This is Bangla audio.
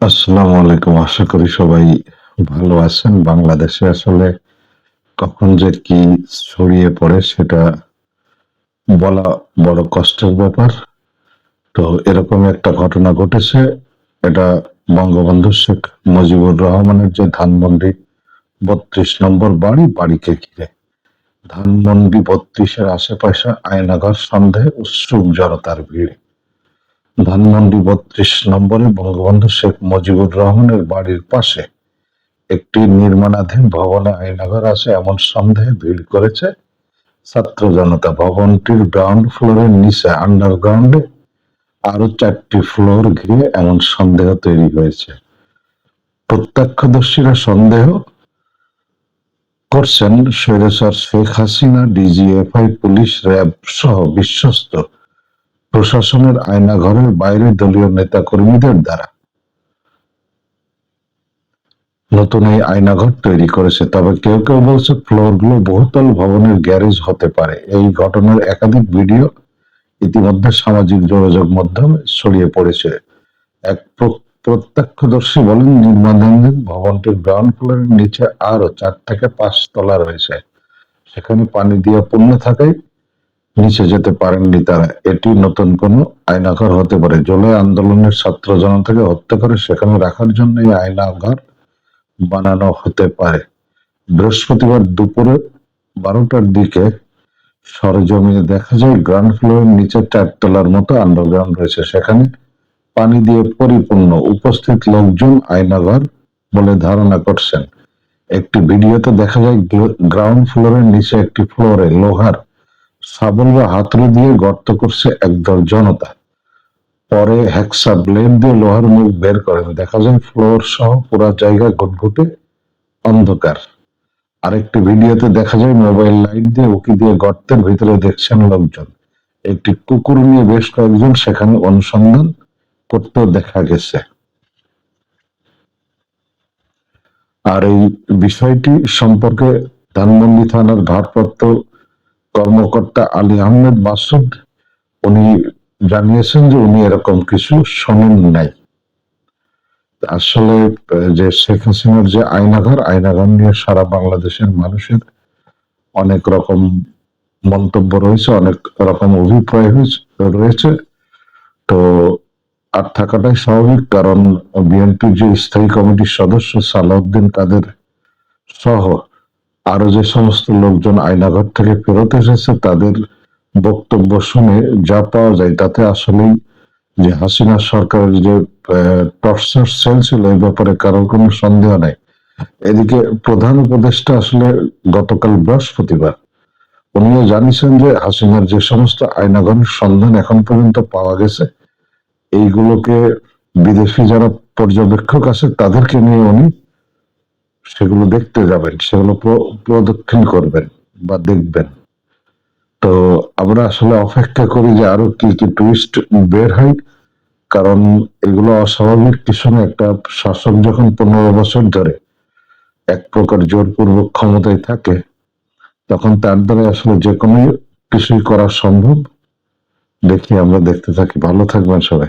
আসসালামু আলাইকুম। আশা করি সবাই ভালো আছেন। বাংলাদেশে আসলে কখন যে কি ছড়িয়ে পড়ে সেটা বলা বড় কষ্টের ব্যাপার। তো এরকম একটা ঘটনা ঘটেছে। এটা বঙ্গবন্ধু শেখ মুজিবুর রহমানের যে ধানমন্ডি বত্রিশ নম্বর বাড়ি, বাড়িকে ঘিরে। ধানমন্ডি বত্রিশের আশেপাশে আয়নাঘর সন্দেহে উৎসুক জনতার ভিড়। ধানমন্ডি বত্রিশ নম্বরে বঙ্গবন্ধু শেখ মুজিবুর রহমানের বাড়ির পাশে একটি নির্মাণাধীন ভবনে আয়নাঘর আছে। এমন সন্দেহে ভিড় করেছে ছাত্র জনতা। ভবনটির গ্রাউন্ড ফ্লোরের নিচে আন্ডারগ্রাউন্ডে আরও চারটি ফ্লোর ঘিরে এমন সন্দেহ তৈরি হয়েছে। প্রত্যক্ষদর্শীরা সন্দেহ করছেন, স্বৈরাচার Sheikh Hasina, DGFI, police, RAB সহ বিশ্বস্ত প্রশাসনের আয়নাঘরের বাইরে দলীয় নেতাকর্মীদের দ্বারা। নতুন এই আয়নাঘর তৈরি করেছে, তবে কেউ কেউ বলছে ফ্লোরগুলো বহুতল ভবনের গ্যারেজ হতে পারে। এই ঘটনার একাধিক ভিডিও ইতিমধ্যে সামাজিক যোগাযোগ মাধ্যমে ছড়িয়ে পড়েছে। এক প্রত্যক্ষদর্শী বলেন, নির্মাণাধীন ভবনটির গ্রাউন্ড ফ্লোরের নিচে আরও চার থেকে পাঁচ তলা রয়েছে। সেখানে পানি দিয়ে পূর্ণ থাকায় নিচে যেতে পারেননি তারা। এটি নতুন কোনো আয়নাঘর হতে পারে। জুলাই আন্দোলনের ছাত্র জনতাকে হত্যা করে সেখানে রাখার জন্য এই আয়নাঘর বানানো হতে পারে। বৃহস্পতিবার দুপুরে বারোটার দিকে সরজমিনে দেখা যায়, গ্রাউন্ড ফ্লোরের নিচে চারতলার মতো আন্ডারগ্রাউন্ড রয়েছে। সেখানে পানি দিয়ে পরিপূর্ণ উপস্থিত লোকজন আয়নাঘর বলে ধারণা করছেন। একটি ভিডিওতে দেখা যায় গ্রাউন্ড ফ্লোরের নিচে একটি ফ্লোরে লোহার শাবল বা হাতুড়ি দিয়ে গর্ত করছে একদল জনতা। পরে হ্যাকসা ব্লেড দিয়ে লোহার মুখ বের করেন। দেখা যায় ফ্লোর সহ পুরা জায়গা ঘুটঘুটে অন্ধকার। আরেকটি ভিডিওতে দেখা যায় মোবাইল লাইট দিয়ে উকি দিয়ে গর্তের ভিতরে দেখছেন লোকজন। একটি কুকুর নিয়ে বেশ কয়েকজন সেখানে অনুসন্ধান করতে দেখা গেছে। আর এই বিষয়টি সম্পর্কে ধানমন্ডি থানার ভারপ্রাপ্ত কর্মকর্তা আলী আহমেদ মাসুদ, উনি জানিয়েছেন যে উনি এরকম কিছু শোনেন নাই। আসলে, যে শেখ হাসিনার যে আয়নাঘর আয়নাঘর নিয়ে সারা বাংলাদেশের মানুষের অনেক রকম মন্তব্য রয়েছে, অনেক রকম অভিপ্রায় রয়েছে। তো আর থাকাটাই স্বাভাবিক, কারণ বিএনপির যে স্থায়ী কমিটির সদস্য সালাউদ্দিন কাদের সহ আরও যে সমস্ত লোকজন আয়নাঘর থেকে ফেরত এসেছে, তাদের বক্তব্য শুনে যা পাওয়া যায়, তাতে আসলেই যে হাসিনা সরকারের যে টর্চার সেল ছিল, এই ব্যাপারে কারোর কোনো সন্দেহ নাই। এদিকে প্রধান উপদেষ্টা আসলে গতকাল বৃহস্পতিবার উনিও জানিয়েছেন যে, হাসিনার যে সমস্ত আয়নাঘরের সন্ধান এখন পর্যন্ত পাওয়া গেছে, এইগুলোকে বিদেশি যারা পর্যবেক্ষক আছে, তাদেরকে নিয়ে উনি সেগুলো দেখতে যাবেন, সেগুলো প্র- প্রদক্ষিণ করবেন বা দেখবেন। তো আমরা আসলে অপেক্ষা করি যে আরও কি কি টুইস্ট বের হয়, কারণ এগুলো অস্বাভাবিক কিছু না একটা শাসক যখন পনেরো বছর ধরে এক প্রকার জোরপূর্বক ক্ষমতায় থাকে, তখন তার দ্বারা আসলে যে কোনো কিছুই করা সম্ভব। দেখি, আমরা দেখতে থাকি। ভালো থাকবেন সবাই।